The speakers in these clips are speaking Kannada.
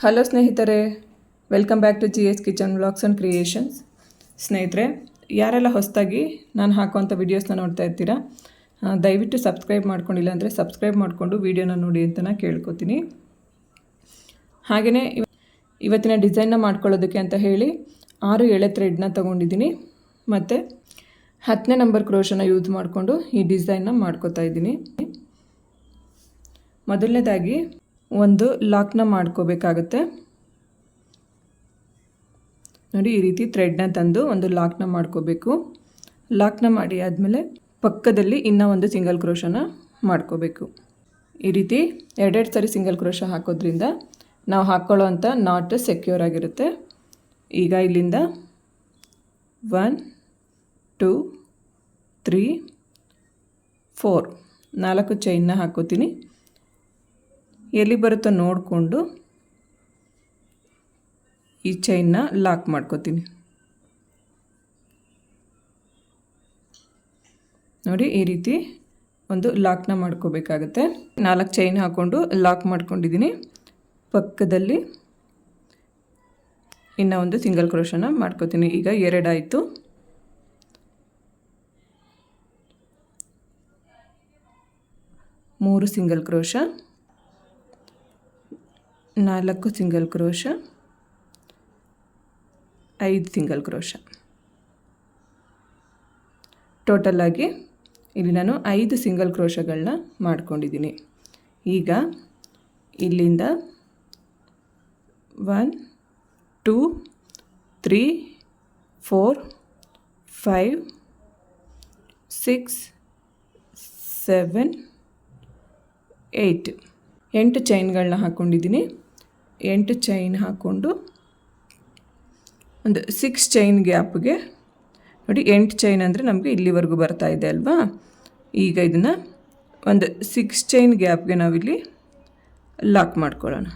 ಹಲೋ ಸ್ನೇಹಿತರೆ welcome back to G S kitchen vlogs and creations ಸ್ನೇಹಿತರೆ, ಯಾರೆಲ್ಲ ಹೊಸದಾಗಿ ನಾನು ಹಾಕುವಂಥ ವೀಡಿಯೋಸ್ನ ನೋಡ್ತಾ ಇರ್ತೀರಾ ದಯವಿಟ್ಟು ಸಬ್ಸ್ಕ್ರೈಬ್ ಮಾಡ್ಕೊಂಡಿಲ್ಲ ಅಂದರೆ ಸಬ್ಸ್ಕ್ರೈಬ್ ಮಾಡಿಕೊಂಡು ವೀಡಿಯೋನ ನೋಡಿ ಅಂತ ನಾನು ಕೇಳ್ಕೊತೀನಿ. ಹಾಗೆಯೇ ಇವ- ಇವತ್ತಿನ ಡಿಸೈನ್ನ ಮಾಡ್ಕೊಳ್ಳೋದಕ್ಕೆ ಅಂತ ಹೇಳಿ ಆರು ಎಳೆ ಥ್ರೆಡ್ನ ತೊಗೊಂಡಿದ್ದೀನಿ. ಮತ್ತು ಹತ್ತನೇ ನಂಬರ್ ಕ್ರೋಶನ ಯೂಸ್ ಮಾಡಿಕೊಂಡು ಈ ಡಿಸೈನ್ನ ಮಾಡ್ಕೋತಾ ಇದ್ದೀನಿ. ಮೊದಲನೇದಾಗಿ ಒಂದು ಲಾಕ್ನ ಮಾಡ್ಕೋಬೇಕಾಗುತ್ತೆ. ನೋಡಿ, ಈ ರೀತಿ ಥ್ರೆಡ್ನ ತಂದು ಒಂದು ಲಾಕ್ನ ಮಾಡ್ಕೋಬೇಕು. ಲಾಕ್ನ ಮಾಡಿ ಆದಮೇಲೆ ಪಕ್ಕದಲ್ಲಿ ಇನ್ನೂ ಒಂದು ಸಿಂಗಲ್ ಕ್ರೋಶನ ಮಾಡ್ಕೋಬೇಕು. ಈ ರೀತಿ ಎರಡೆರಡು ಸರಿ ಸಿಂಗಲ್ ಕ್ರೋಶ ಹಾಕೋದ್ರಿಂದ ನಾವು ಹಾಕ್ಕೊಳ್ಳೋ ಅಂಥ ನಾಟ್ ಸೆಕ್ಯೂರ್ ಆಗಿರುತ್ತೆ. ಈಗ ಇಲ್ಲಿಂದ ಒನ್ ಟೂ ತ್ರೀ ಫೋರ್ ನಾಲ್ಕು ಚೈನ್ನ ಹಾಕೋತೀನಿ. ಎಲ್ಲಿ ಬರುತ್ತೋ ನೋಡಿಕೊಂಡು ಈ ಚೈನ್ನ ಲಾಕ್ ಮಾಡ್ಕೋತೀನಿ. ನೋಡಿ, ಈ ರೀತಿ ಒಂದು ಲಾಕ್ನ ಮಾಡ್ಕೋಬೇಕಾಗತ್ತೆ. ನಾಲ್ಕು ಚೈನ್ ಹಾಕ್ಕೊಂಡು ಲಾಕ್ ಮಾಡ್ಕೊಂಡಿದ್ದೀನಿ. ಪಕ್ಕದಲ್ಲಿ ಇನ್ನು ಒಂದು ಸಿಂಗಲ್ ಕ್ರೋಶನ ಮಾಡ್ಕೋತೀನಿ. ಈಗ ಎರಡಾಯಿತು ಮೂರು ಸಿಂಗಲ್ ಕ್ರೋಶ ನಾಲ್ಕು ಸಿಂಗಲ್ ಕ್ರೋಶ, ಐದು ಸಿಂಗಲ್ ಕ್ರೋಶ. ಆಗಿ ಇಲ್ಲಿ ನಾನು ಐದು ಸಿಂಗಲ್ ಕ್ರೋಶಗಳನ್ನ ಮಾಡ್ಕೊಂಡಿದ್ದೀನಿ. ಈಗ ಇಲ್ಲಿಂದ one, two, three, four, five, six, seven, eight. ಎಂಟು ಚೈನ್ಗಳನ್ನ ಹಾಕ್ಕೊಂಡಿದ್ದೀನಿ ಎಂಟು ಚೈನ್ ಹಾಕ್ಕೊಂಡು ಒಂದು ಸಿಕ್ಸ್ ಚೈನ್ ಗ್ಯಾಪ್ಗೆ. ನೋಡಿ, ಎಂಟು ಚೈನ್ ಅಂದರೆ ನಮಗೆ ಇಲ್ಲಿವರೆಗೂ ಬರ್ತಾ ಇದೆ ಅಲ್ವಾ? ಈಗ ಇದನ್ನು ಒಂದು ಸಿಕ್ಸ್ ಚೈನ್ ಗ್ಯಾಪ್ಗೆ ನಾವಿಲ್ಲಿ ಲಾಕ್ ಮಾಡ್ಕೊಳ್ಳೋಣ.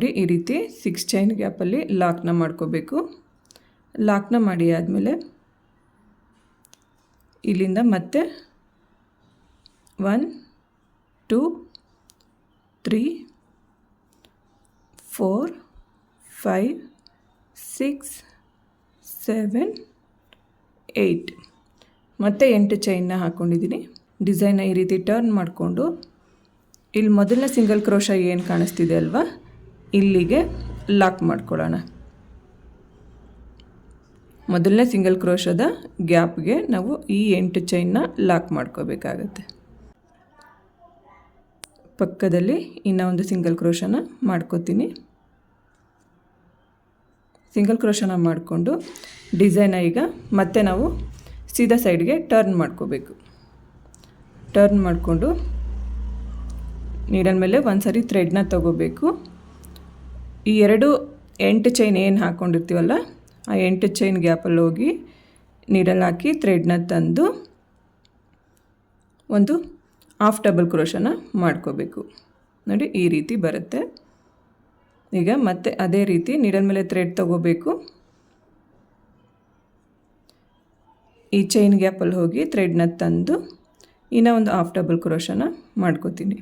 ನೋಡಿ ಈ ರೀತಿ ಸಿಕ್ಸ್ ಚೈನ್ ಗ್ಯಾಪಲ್ಲಿ ಲಾಕ್ನ ಮಾಡ್ಕೋಬೇಕು. ಲಾಕ್ನ ಮಾಡಿ ಆದಮೇಲೆ ಇಲ್ಲಿಂದ ಮತ್ತೆ one two three four five six seven eight ಮತ್ತೆ ಎಂಟು ಚೈನ್ನ ಹಾಕ್ಕೊಂಡಿದ್ದೀನಿ ಡಿಸೈನ್ನ ಈ ರೀತಿ ಟರ್ನ್ ಮಾಡಿಕೊಂಡು. ಇಲ್ಲಿ ಮೊದಲನೇ ಸಿಂಗಲ್ ಕ್ರೋಶ ಏನು ಕಾಣಿಸ್ತಿದೆ ಅಲ್ವಾ? ಇಲ್ಲಿಗೆ ಲಾಕ್ ಮಾಡ್ಕೊಳ್ಳೋಣ. ಮೊದಲನೇ ಸಿಂಗಲ್ ಕ್ರೋಶದ ಗ್ಯಾಪ್ಗೆ ನಾವು ಈ ಎಂಟು ಚೈನ್ನ ಲಾಕ್ ಮಾಡ್ಕೋಬೇಕಾಗತ್ತೆ. ಪಕ್ಕದಲ್ಲಿ ಇನ್ನೂ ಒಂದು ಸಿಂಗಲ್ ಕ್ರೋಶನ ಮಾಡ್ಕೋತೀನಿ. ಸಿಂಗಲ್ ಕ್ರೋಶನ ಮಾಡಿಕೊಂಡು ಡಿಸೈನ ಈಗ ಮತ್ತೆ ನಾವು ಸೀದಾ ಸೈಡ್ಗೆ ಟರ್ನ್ ಮಾಡ್ಕೋಬೇಕು. ಟರ್ನ್ ಮಾಡಿಕೊಂಡು ನೀಡನ್ ಮೇಲೆ ಒಂದು ಸರಿ ಥ್ರೆಡ್ನ ತಗೋಬೇಕು. ಈ ಎರಡು ಎಂಟು ಚೈನ್ ಏನು ಹಾಕ್ಕೊಂಡಿರ್ತೀವಲ್ಲ ಆ ಎಂಟು ಚೈನ್ ಗ್ಯಾಪಲ್ಲಿ ಹೋಗಿ ನೀಡಲ್ ಹಾಕಿ ಥ್ರೆಡ್ನ ತಂದು ಒಂದು ಹಾಫ್ ಡಬಲ್ ಕ್ರೋಶನ ಮಾಡ್ಕೋಬೇಕು. ನೋಡಿ, ಈ ರೀತಿ ಬರುತ್ತೆ. ಈಗ ಮತ್ತೆ ಅದೇ ರೀತಿ ನೀಡಲ್ ಮೇಲೆ ಥ್ರೆಡ್ ತಗೋಬೇಕು. ಈ ಚೈನ್ ಗ್ಯಾಪಲ್ಲಿ ಹೋಗಿ ಥ್ರೆಡ್ನ ತಂದು ಇನ್ನೂ ಒಂದು ಹಾಫ್ ಡಬಲ್ ಕ್ರೋಶನ ಮಾಡ್ಕೋತೀನಿ.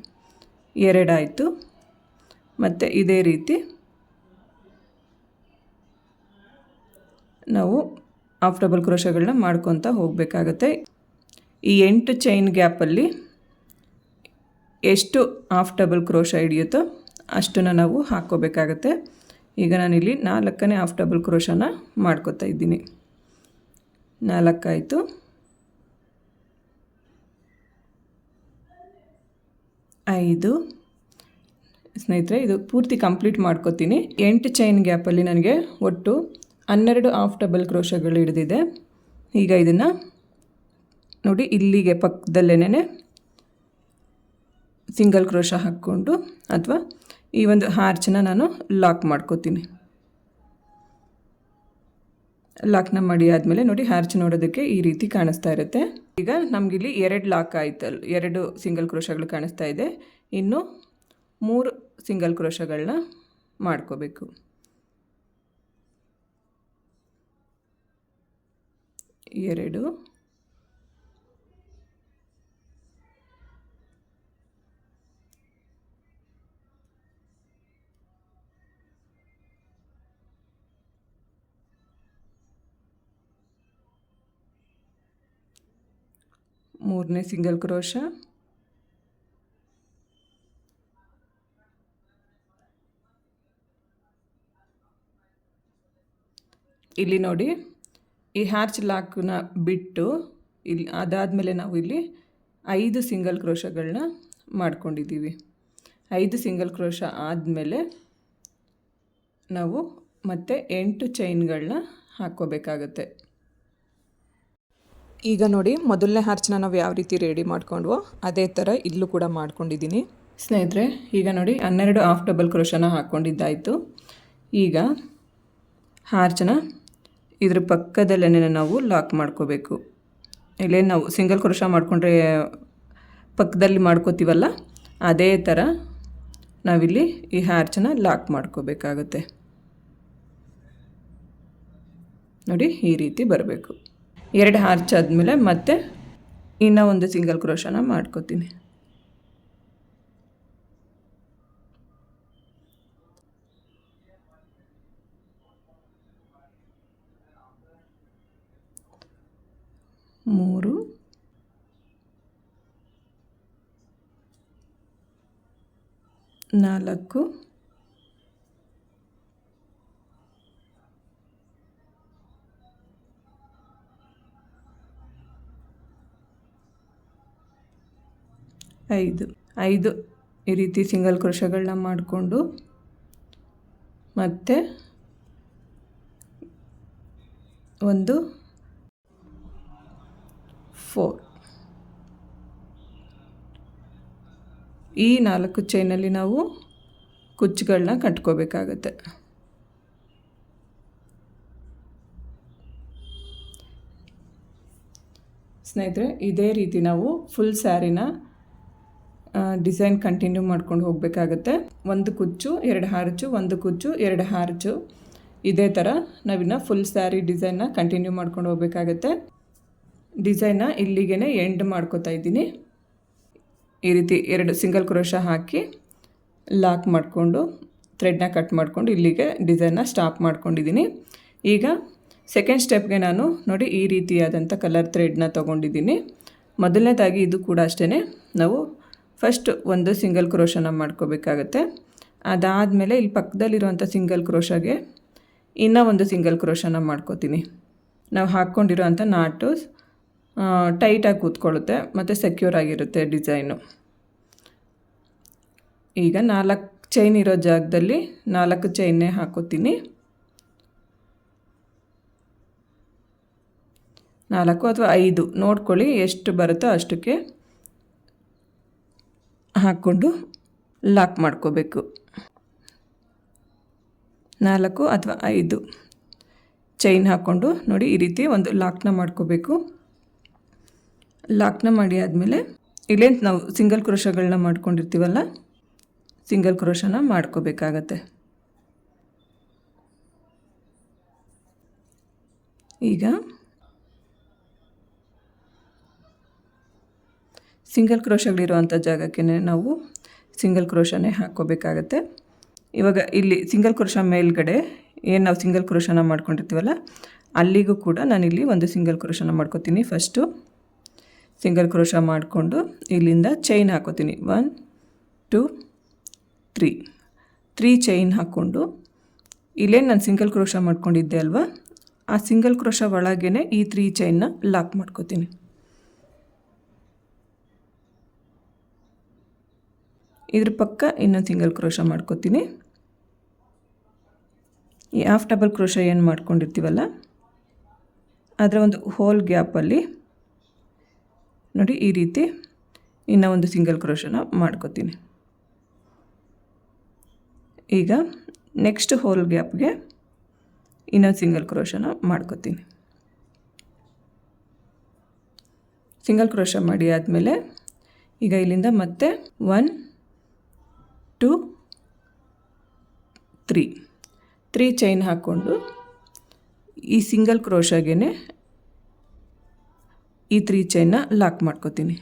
ಎರಡಾಯಿತು. ಮತ್ತು ಇದೇ ರೀತಿ ನಾವು ಹಾಫ್ ಡಬಲ್ ಕ್ರೋಶಗಳನ್ನ ಮಾಡ್ಕೊತ ಹೋಗಬೇಕಾಗತ್ತೆ. ಈ ಎಂಟು ಚೈನ್ ಗ್ಯಾಪಲ್ಲಿ ಎಷ್ಟು ಹಾಫ್ ಡಬಲ್ ಕ್ರೋಶ ಹಿಡಿಯುತ್ತೋ ಅಷ್ಟನ್ನು ನಾವು ಹಾಕ್ಕೋಬೇಕಾಗತ್ತೆ. ಈಗ ನಾನಿಲ್ಲಿ ನಾಲ್ಕನೇ ಹಾಫ್ ಡಬಲ್ ಕ್ರೋಶನ ಮಾಡ್ಕೋತಾ ಇದ್ದೀನಿ. ನಾಲ್ಕಾಯಿತು. ಐದು. ಸ್ನೇಹಿತರೆ, ಇದು ಪೂರ್ತಿ ಕಂಪ್ಲೀಟ್ ಮಾಡ್ಕೋತೀನಿ. ಎಂಟು ಚೈನ್ ಗ್ಯಾಪಲ್ಲಿ ನನಗೆ ಒಟ್ಟು ಹನ್ನೆರಡು ಹಾಫ್ ಡಬಲ್ ಕ್ರೋಶಗಳು ಹಿಡಿದಿದೆ. ಈಗ ಇದನ್ನು ನೋಡಿ, ಇಲ್ಲಿಗೆ ಪಕ್ಕದಲ್ಲೇನೆ ಸಿಂಗಲ್ ಕ್ರೋಶ ಹಾಕ್ಕೊಂಡು ಅಥವಾ ಈ ಒಂದು ಹಾರ್ಚನ್ನ ನಾನು ಲಾಕ್ ಮಾಡ್ಕೋತೀನಿ. ಲಾಕ್ನ ಮಾಡಿ ಆದಮೇಲೆ ನೋಡಿ ಹಾರ್ಚ್ ನೋಡೋದಕ್ಕೆ ಈ ರೀತಿ ಕಾಣಿಸ್ತಾ ಇರುತ್ತೆ. ಈಗ ನಮಗಿಲ್ಲಿ ಎರಡು ಲಾಕ್ ಆಯ್ತಲ್ಲ ಎರಡು ಸಿಂಗಲ್ ಕ್ರೋಶಗಳು ಕಾಣಿಸ್ತಾ ಇದೆ. ಇನ್ನು ಮೂರು ಸಿಂಗಲ್ ಕ್ರೋಶಗಳನ್ನ ಮಾಡ್ಕೋಬೇಕು. ಎರಡು. ಮೂರನೇ ಸಿಂಗಲ್ ಕ್ರೋಶ. ಇಲ್ಲಿ ನೋಡಿ. ಈ ಹ್ಯಾಚ್ ಲಾಕ್ನ ಬಿಟ್ಟು ಇಲ್ಲಿ ಅದಾದಮೇಲೆ ನಾವು ಇಲ್ಲಿ ಐದು ಸಿಂಗಲ್ ಕ್ರೋಶಗಳನ್ನ ಮಾಡ್ಕೊಂಡಿದ್ದೀವಿ. ಐದು ಸಿಂಗಲ್ ಕ್ರೋಶ ಆದಮೇಲೆ ನಾವು ಮತ್ತೆ ಎಂಟು ಚೈನ್ಗಳನ್ನ ಹಾಕ್ಕೋಬೇಕಾಗತ್ತೆ. ಈಗ ನೋಡಿ ಮೊದಲನೇ ಹರ್ಚನ್ನ ನಾವು ಯಾವ ರೀತಿ ರೆಡಿ ಮಾಡ್ಕೊಂಡ್ವೋ ಅದೇ ಥರ ಇಲ್ಲೂ ಕೂಡ ಮಾಡ್ಕೊಂಡಿದ್ದೀನಿ. ಸ್ನೇಹಿತರೆ, ಈಗ ನೋಡಿ ಹನ್ನೆರಡು ಆಫ್ ಡಬಲ್ ಕ್ರೋಶನ ಹಾಕ್ಕೊಂಡಿದ್ದಾಯಿತು. ಈಗ ಹಾರ್ಚನ ಇದ್ರ ಪಕ್ಕದಲ್ಲೇ ನಾವು ಲಾಕ್ ಮಾಡ್ಕೋಬೇಕು. ಇಲ್ಲೇ ನಾವು ಸಿಂಗಲ್ ಕ್ರೋಶ ಮಾಡಿಕೊಂಡ್ರೆ ಪಕ್ಕದಲ್ಲಿ ಮಾಡ್ಕೋತೀವಲ್ಲ, ಅದೇ ಥರ ನಾವಿಲ್ಲಿ ಈ ಹ್ಯಾರ್ಚನ್ನ ಲಾಕ್ ಮಾಡ್ಕೋಬೇಕಾಗುತ್ತೆ. ನೋಡಿ, ಈ ರೀತಿ ಬರಬೇಕು. ಎರಡು ಹಾರ್ಚ್ ಆದಮೇಲೆ ಮತ್ತೆ ಇನ್ನೂ ಒಂದು ಸಿಂಗಲ್ ಕ್ರೋಶನ ಮಾಡ್ಕೋತೀನಿ. ಮೂರು. ನಾಲ್ಕು. ಐದು. ಐದು ಈ ರೀತಿ ಸಿಂಗಲ್ ಕ್ರೋಶಗಳನ್ನ ಮಾಡಿಕೊಂಡು ಮತ್ತು ಒಂದು ಫೋರ್ ಈ ನಾಲ್ಕು ಚೈನಲ್ಲಿ ನಾವು ಕುಚ್ಚುಗಳನ್ನ ಕಟ್ಕೋಬೇಕಾಗತ್ತೆ. ಸ್ನೇಹಿತರೆ, ಇದೇ ರೀತಿ ನಾವು ಫುಲ್ ಸ್ಯಾರಿನ ಡಿಸೈನ್ ಕಂಟಿನ್ಯೂ ಮಾಡ್ಕೊಂಡು ಹೋಗಬೇಕಾಗತ್ತೆ. ಒಂದು ಕುಚ್ಚು, ಎರಡು ಹಾರಚು, ಒಂದು ಕುಚ್ಚು, ಎರಡು ಹಾರಚು. ಇದೇ ಥರ ನಾವಿನ್ನು ಫುಲ್ ಸ್ಯಾರಿ ಡಿಸೈನ್ನ ಕಂಟಿನ್ಯೂ ಮಾಡ್ಕೊಂಡು ಹೋಗಬೇಕಾಗತ್ತೆ. ಡಿಸೈನ್ನ ಇಲ್ಲಿಗೆ ಎಂಡ್ ಮಾಡ್ಕೋತಾ ಇದ್ದೀನಿ. ಈ ರೀತಿ ಎರಡು ಸಿಂಗಲ್ ಕ್ರೋಶ ಹಾಕಿ ಲಾಕ್ ಮಾಡಿಕೊಂಡು ಥ್ರೆಡ್ನ ಕಟ್ ಮಾಡಿಕೊಂಡು ಇಲ್ಲಿಗೆ ಡಿಸೈನ್ನ ಸ್ಟಾಪ್ ಮಾಡ್ಕೊಂಡಿದ್ದೀನಿ. ಈಗ ಸೆಕೆಂಡ್ ಸ್ಟೆಪ್ಗೆ ನಾನು ನೋಡಿ ಈ ರೀತಿಯಾದಂಥ ಕಲರ್ ಥ್ರೆಡ್ನ ತೊಗೊಂಡಿದ್ದೀನಿ. ಮೊದಲನೇದಾಗಿ ಇದು ಕೂಡ ಅಷ್ಟೇ ನಾವು ಫಸ್ಟ್ ಒಂದು ಸಿಂಗಲ್ ಕ್ರೋಶನ ಮಾಡ್ಕೋಬೇಕಾಗತ್ತೆ. ಅದಾದಮೇಲೆ ಇಲ್ಲಿ ಪಕ್ಕದಲ್ಲಿರುವಂಥ ಸಿಂಗಲ್ ಕ್ರೋಶಗೆ ಇನ್ನೂ ಒಂದು ಸಿಂಗಲ್ ಕ್ರೋಶನ ಮಾಡ್ಕೋತೀನಿ. ನಾವು ಹಾಕ್ಕೊಂಡಿರೋವಂಥ ನಾಟು ಟೈಟಾಗಿ ಕೂತ್ಕೊಳ್ಳುತ್ತೆ, ಮತ್ತು ಸೆಕ್ಯೂರ್ ಆಗಿರುತ್ತೆ ಡಿಸೈನು ಈಗ ನಾಲ್ಕು ಚೈನ್ ಇರೋ ಜಾಗದಲ್ಲಿ ನಾಲ್ಕು ಚೈನ್ನೇ ಹಾಕೋತೀನಿ. ನಾಲ್ಕು ಅಥವಾ ಐದು, ನೋಡ್ಕೊಳ್ಳಿ ಎಷ್ಟು ಬರುತ್ತೋ ಅಷ್ಟಕ್ಕೆ ಹಾಕ್ಕೊಂಡು ಲಾಕ್ ಮಾಡ್ಕೋಬೇಕು. ನಾಲ್ಕು ಅಥವಾ ಐದು ಚೈನ್ ಹಾಕ್ಕೊಂಡು ನೋಡಿ ಈ ರೀತಿ ಒಂದು ಲಾಕ್ನ ಮಾಡ್ಕೋಬೇಕು. ಲಾಕ್ನ ಮಾಡಿ ಆದಮೇಲೆ ಇಲ್ಲೇನು ನಾವು ಸಿಂಗಲ್ ಕ್ರೋಶಗಳನ್ನ ಮಾಡ್ಕೊಂಡಿರ್ತೀವಲ್ಲ ಸಿಂಗಲ್ ಕ್ರೋಶನ ಮಾಡ್ಕೋಬೇಕಾಗತ್ತೆ. ಈಗ ಸಿಂಗಲ್ ಕ್ರೋಶಗಳಿರುವಂಥ ಜಾಗಕ್ಕೆ ನಾವು ಸಿಂಗಲ್ ಕ್ರೋಶನೇ ಹಾಕ್ಕೋಬೇಕಾಗತ್ತೆ. ಇವಾಗ ಇಲ್ಲಿ ಸಿಂಗಲ್ ಕ್ರೋಶ ಮೇಲ್ಗಡೆ ಏನು ನಾವು ಸಿಂಗಲ್ ಕ್ರೋಶನ ಮಾಡ್ಕೊಂಡಿರ್ತೀವಲ್ಲ, ಅಲ್ಲಿಗೂ ಕೂಡ ನಾನಿಲ್ಲಿ ಒಂದು ಸಿಂಗಲ್ ಕ್ರೋಶನ ಮಾಡ್ಕೋತೀನಿ ಫಸ್ಟು ಸಿಂಗಲ್ ಕ್ರೋಶ ಮಾಡಿಕೊಂಡು ಇಲ್ಲಿಂದ ಚೈನ್ ಹಾಕೋತೀನಿ. One two three three chain ಹಾಕ್ಕೊಂಡು ಇಲ್ಲೇ ನಾನು ಸಿಂಗಲ್ ಕ್ರೋಶ ಮಾಡ್ಕೊಂಡಿದ್ದೆ ಅಲ್ವಾ? ಆ ಸಿಂಗಲ್ ಕ್ರೋಶ ಒಳಗೇ ಈ ತ್ರೀ ಚೈನ್ನ ಲಾಕ್ ಮಾಡ್ಕೋತೀನಿ. ಇದ್ರ ಪಕ್ಕ ಇನ್ನೊಂದು ಸಿಂಗಲ್ ಕ್ರೋಶ ಮಾಡ್ಕೋತೀನಿ. ಈ ಹಾಫ್ ಡಬಲ್ ಕ್ರೋಶ ಏನು ಮಾಡ್ಕೊಂಡಿರ್ತೀವಲ್ಲ? ಅದರ ಒಂದು ಹೋಲ್ ಗ್ಯಾಪಲ್ಲಿ ನೋಡಿ ಈ ರೀತಿ ಇನ್ನೂ ಒಂದು ಸಿಂಗಲ್ ಕ್ರೋಶನ ಮಾಡ್ಕೋತೀನಿ. ಈಗ ನೆಕ್ಸ್ಟ್ ಹೋಲ್ ಗ್ಯಾಪ್ಗೆ ಇನ್ನೊಂದು ಸಿಂಗಲ್ ಕ್ರೋಶನ ಮಾಡ್ಕೋತೀನಿ. ಸಿಂಗಲ್ ಕ್ರೋಶ ಮಾಡಿ ಆದಮೇಲೆ ಈಗ ಇಲ್ಲಿಂದ ಮತ್ತೆ one two three three chain ಹಾಕ್ಕೊಂಡು ಈ ಸಿಂಗಲ್ ಕ್ರೋಶಾಗೇ ಈ ತ್ರೀ ಚೈನ್ನ ಲಾಕ್ ಮಾಡ್ಕೋತೀನಿ.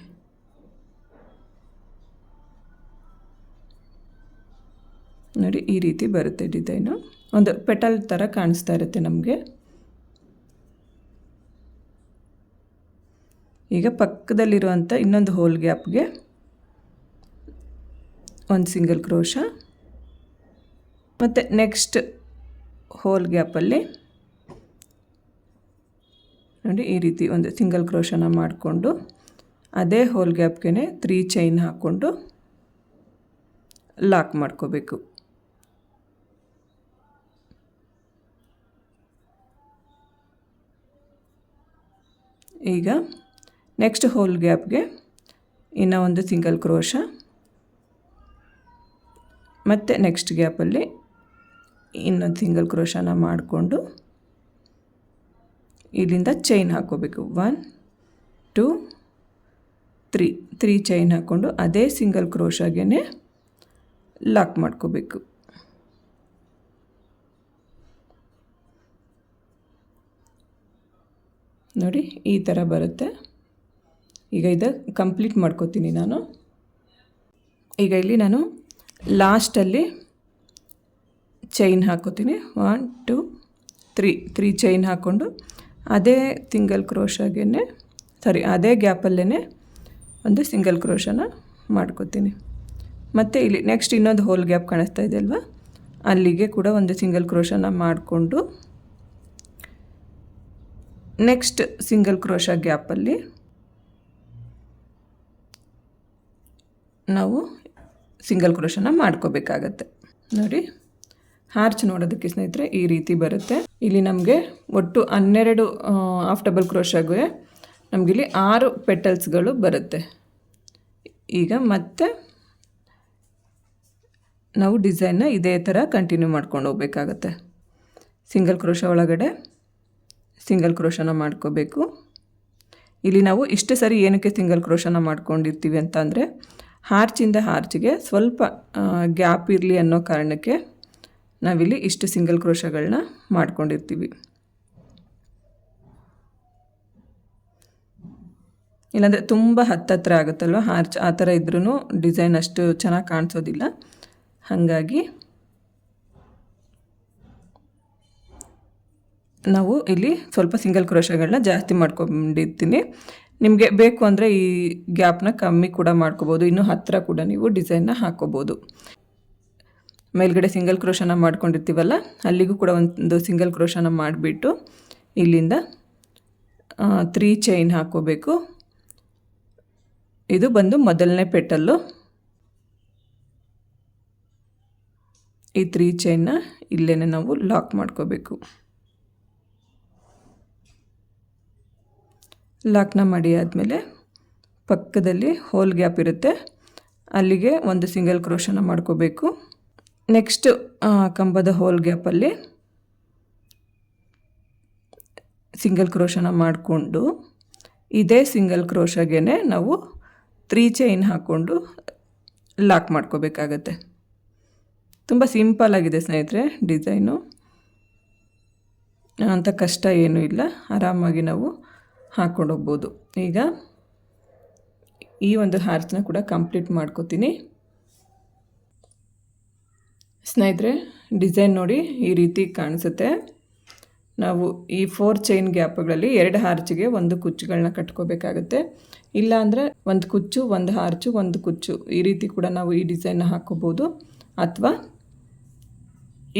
ನೋಡಿ, ಈ ರೀತಿ ಬರುತ್ತೆ ಡಿಸೈನು ಒಂದು ಪೆಟಲ್ ಥರ ಕಾಣಿಸ್ತಾ ಇರುತ್ತೆ ನಮಗೆ. ಈಗ ಪಕ್ಕದಲ್ಲಿರುವಂಥ ಇನ್ನೊಂದು ಹೋಲ್ ಗ್ಯಾಪ್ಗೆ ಒಂದು ಸಿಂಗಲ್ ಕ್ರೋಶ ಮತ್ತು ನೆಕ್ಸ್ಟ್ ಹೋಲ್ ಗ್ಯಾಪಲ್ಲಿ ನೋಡಿ ಈ ರೀತಿ ಒಂದು ಸಿಂಗಲ್ ಕ್ರೋಶನ ಮಾಡಿಕೊಂಡು ಅದೇ ಹೋಲ್ ಗ್ಯಾಪ್ಗೆ ತ್ರೀ ಚೈನ್ ಹಾಕ್ಕೊಂಡು ಲಾಕ್ ಮಾಡ್ಕೋಬೇಕು. ಈಗ ನೆಕ್ಸ್ಟ್ ಹೋಲ್ ಗ್ಯಾಪ್ಗೆ ಇನ್ನೂ ಒಂದು ಸಿಂಗಲ್ ಕ್ರೋಶ. ಮತ್ತು ನೆಕ್ಸ್ಟ್ ಗ್ಯಾಪಲ್ಲಿ ಇನ್ನೊಂದು ಸಿಂಗಲ್ ಕ್ರೋಶನ ಮಾಡಿಕೊಂಡು ಇಲ್ಲಿಂದ ಚೈನ್ ಹಾಕ್ಕೋಬೇಕು. One two three three chain ಹಾಕ್ಕೊಂಡು ಅದೇ ಸಿಂಗಲ್ ಕ್ರೋಶಾಗೆ ಲಾಕ್ ಮಾಡ್ಕೋಬೇಕು. ನೋಡಿ, ಈ ಥರ ಬರುತ್ತೆ. ಈಗ ಇದು ಕಂಪ್ಲೀಟ್ ಮಾಡ್ಕೋತೀನಿ ನಾನು. ಈಗ ಇಲ್ಲಿ ನಾನು ಲಾಸ್ಟಲ್ಲಿ ಚೈನ್ ಹಾಕೋತೀನಿ one two three three chain ಹಾಕ್ಕೊಂಡು ಅದೇ ಸಿಂಗಲ್ ಕ್ರೋಶಾಗೇ ಸಾರಿ ಅದೇ ಗ್ಯಾಪಲ್ಲೇ ಒಂದು ಸಿಂಗಲ್ ಕ್ರೋಶನ ಮಾಡ್ಕೋತೀನಿ. ಮತ್ತು ಇಲ್ಲಿ ನೆಕ್ಸ್ಟ್ ಇನ್ನೊಂದು ಹೋಲ್ ಗ್ಯಾಪ್ ಕಾಣಿಸ್ತಾ ಇದೆ ಅಲ್ವಾ? ಅಲ್ಲಿಗೆ ಕೂಡ ಒಂದು ಸಿಂಗಲ್ ಕ್ರೋಶನ ಮಾಡಿಕೊಂಡು ನೆಕ್ಸ್ಟ್ ಸಿಂಗಲ್ ಕ್ರೋಶ ಗ್ಯಾಪಲ್ಲಿ ನಾವು ಸಿಂಗಲ್ ಕ್ರೋಶನ ಮಾಡ್ಕೋಬೇಕಾಗತ್ತೆ. ನೋಡಿ. ಹಾರ್ಚ್ ನೋಡೋದಕ್ಕೆ ಸ್ನೇಹಿತರೆ ಈ ರೀತಿ ಬರುತ್ತೆ. ಇಲ್ಲಿ ನಮಗೆ ಒಟ್ಟು ಹನ್ನೆರಡು ಆಫ್ ಡಬಲ್ ಕ್ರೋಶಾಗೆ ನಮಗಿಲ್ಲಿ ಆರು ಪೆಟಲ್ಸ್ಗಳು ಬರುತ್ತೆ. ಈಗ ಮತ್ತೆ ನಾವು ಡಿಸೈನ್ನ ಇದೇ ಥರ ಕಂಟಿನ್ಯೂ ಮಾಡ್ಕೊಂಡು ಹೋಗ್ಬೇಕಾಗತ್ತೆ. ಸಿಂಗಲ್ ಕ್ರೋಶ ಒಳಗಡೆ ಸಿಂಗಲ್ ಕ್ರೋಶನ ಮಾಡ್ಕೋಬೇಕು. ಇಲ್ಲಿ ನಾವು ಇಷ್ಟು ಸರಿ ಏನಕ್ಕೆ ಸಿಂಗಲ್ ಕ್ರೋಶನ ಮಾಡ್ಕೊಂಡಿರ್ತೀವಿ ಅಂತ ಅಂದರೆ, ಹಾರ್ಚಿಂದ ಹಾರ್ಚಿಗೆ ಸ್ವಲ್ಪ ಗ್ಯಾಪ್ ಇರಲಿ ಅನ್ನೋ ಕಾರಣಕ್ಕೆ ನಾವಿಲ್ಲಿ ಇಷ್ಟು ಸಿಂಗಲ್ ಕ್ರೋಶಗಳನ್ನ ಮಾಡ್ಕೊಂಡಿರ್ತೀವಿ. ಇಲ್ಲಾಂದರೆ ತುಂಬ ಹತ್ತತ್ರ ಆಗುತ್ತಲ್ವ? ಹಾರ್ಚ್ ಆ ಥರ ಇದ್ರೂ ಡಿಸೈನ್ ಅಷ್ಟು ಚೆನ್ನಾಗಿ ಕಾಣಿಸೋದಿಲ್ಲ. ಹಾಗಾಗಿ ನಾವು ಇಲ್ಲಿ ಸ್ವಲ್ಪ ಸಿಂಗಲ್ ಕ್ರೋಶಗಳನ್ನ ಜಾಸ್ತಿ ಮಾಡ್ಕೊಂಡಿರ್ತೀನಿ. ನಿಮಗೆ ಬೇಕು ಅಂದರೆ ಈ ಗ್ಯಾಪ್ನ ಕಮ್ಮಿ ಕೂಡ ಮಾಡ್ಕೋಬೋದು. ಇನ್ನೂ ಹತ್ತಿರ ಕೂಡ ನೀವು ಡಿಸೈನ್ನ ಹಾಕ್ಕೋಬೋದು ಮೇಲ್ಗಡೆ ಸಿಂಗಲ್ ಕ್ರೋಶನ ಮಾಡ್ಕೊಂಡಿರ್ತೀವಲ್ಲ, ಅಲ್ಲಿಗೂ ಕೂಡ ಒಂದು ಸಿಂಗಲ್ ಕ್ರೋಶನ ಮಾಡಿಬಿಟ್ಟು ಇಲ್ಲಿಂದ ತ್ರೀ ಚೈನ್ ಹಾಕೋಬೇಕು. ಇದು ಬಂದು ಮೊದಲನೇ ಪೆಟ್ಟಲ್ಲು. ಈ ತ್ರೀ ಚೈನ್ನ ಇಲ್ಲೇ ನಾವು ಲಾಕ್ ಮಾಡ್ಕೋಬೇಕು. ಲಾಕ್ನ ಮಾಡಿ ಆದಮೇಲೆ ಪಕ್ಕದಲ್ಲಿ ಹೋಲ್ ಗ್ಯಾಪ್ ಇರುತ್ತೆ. ಅಲ್ಲಿಗೆ ಒಂದು ಸಿಂಗಲ್ ಕ್ರೋಶನ ಮಾಡ್ಕೋಬೇಕು. ನೆಕ್ಸ್ಟ್ ಕಂಬದ ಹೋಲ್ ಗ್ಯಾಪಲ್ಲಿ ಸಿಂಗಲ್ ಕ್ರೋಶನ ಮಾಡಿಕೊಂಡು ಇದೇ ಸಿಂಗಲ್ ಕ್ರೋಶಗೆ ನಾವು ತ್ರೀ ಚೈನ್ ಹಾಕ್ಕೊಂಡು ಲಾಕ್ ಮಾಡ್ಕೋಬೇಕಾಗತ್ತೆ. ತುಂಬ ಸಿಂಪಲ್ ಆಗಿದೆ ಸ್ನೇಹಿತರೆ ಡಿಸೈನು ಅಂಥ ಕಷ್ಟ ಏನೂ ಇಲ್ಲ. ಆರಾಮಾಗಿ ನಾವು ಹಾಕ್ಕೊಂಡು ಹೋಗ್ಬೋದು. ಈಗ ಈ ಒಂದು ಹಾರ್ಸ್ನ ಕೂಡ ಕಂಪ್ಲೀಟ್ ಮಾಡ್ಕೋತೀನಿ. ಸ್ನೇಹಿತರೆ, ಡಿಸೈನ್ ನೋಡಿ ಈ ರೀತಿ ಕಾಣಿಸುತ್ತೆ. ನಾವು ಈ ಫೋರ್ ಚೈನ್ ಗ್ಯಾಪ್ಗಳಲ್ಲಿ ಎರಡು ಹಾರ್ಚಿಗೆ ಒಂದು ಕುಚ್ಚುಗಳನ್ನ ಕಟ್ಕೋಬೇಕಾಗುತ್ತೆ. ಇಲ್ಲ ಅಂದರೆ ಒಂದು ಕುಚ್ಚು, ಒಂದು ಹಾರ್ಚು ಒಂದು ಕುಚ್ಚು ಈ ರೀತಿ ಕೂಡ ನಾವು ಈ ಡಿಸೈನ್ನ ಹಾಕ್ಕೋಬೋದು ಅಥವಾ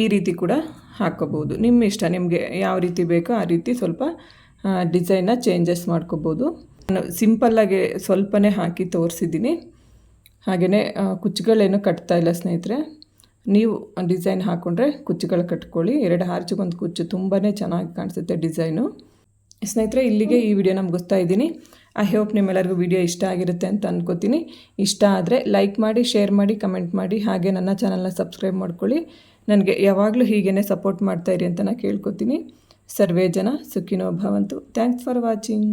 ಈ ರೀತಿ ಕೂಡ ಹಾಕ್ಕೋಬೋದು ನಿಮ್ಮ ಇಷ್ಟ, ನಿಮಗೆ ಯಾವ ರೀತಿ ಬೇಕೋ ಆ ರೀತಿ ಸ್ವಲ್ಪ ಡಿಸೈನ್ನ ಚೇಂಜಸ್ ಮಾಡ್ಕೋಬೋದು ನಾನು ಸಿಂಪಲ್ಲಾಗಿ ಸ್ವಲ್ಪನೇ ಹಾಕಿ ತೋರಿಸಿದ್ದೀನಿ. ಹಾಗೆಯೇ ಕುಚ್ಚುಗಳೇನು ಕಟ್ತಾಯಿಲ್ಲ ಸ್ನೇಹಿತರೆ. ನೀವು ಡಿಸೈನ್ ಹಾಕ್ಕೊಂಡ್ರೆ ಕುಚ್ಚುಗಳು ಕಟ್ಕೊಳ್ಳಿ. ಎರಡು ಹಾರ್ಚಿಗೊಂದು ಕುಚ್ಚು ತುಂಬಾ ಚೆನ್ನಾಗಿ ಕಾಣಿಸುತ್ತೆ ಡಿಸೈನು. ಸ್ನೇಹಿತರೆ, ಇಲ್ಲಿಗೆ ಈ ವಿಡಿಯೋನ ಮುಗಿಸ್ತಾ ಇದ್ದೀನಿ. ಐ ಹೋಪ್ ನಿಮ್ಮೆಲ್ಲರಿಗೂ ವಿಡಿಯೋ ಇಷ್ಟ ಆಗಿರುತ್ತೆ ಅಂತ ಅಂದ್ಕೋತೀನಿ ಇಷ್ಟ ಆದರೆ ಲೈಕ್ ಮಾಡಿ, ಶೇರ್ ಮಾಡಿ, ಕಮೆಂಟ್ ಮಾಡಿ, ಹಾಗೆ ನನ್ನ ಚಾನಲ್ನ ಸಬ್ಸ್ಕ್ರೈಬ್ ಮಾಡ್ಕೊಳ್ಳಿ. ನನಗೆ ಯಾವಾಗಲೂ ಹೀಗೇ ಸಪೋರ್ಟ್ ಮಾಡ್ತಾಯಿರಿ ಅಂತ ನಾನು ಕೇಳ್ಕೊತೀನಿ. ಸರ್ವೇ ಜನ ಸುಖಿನೋ ಭವಂತು. Thanks for watching.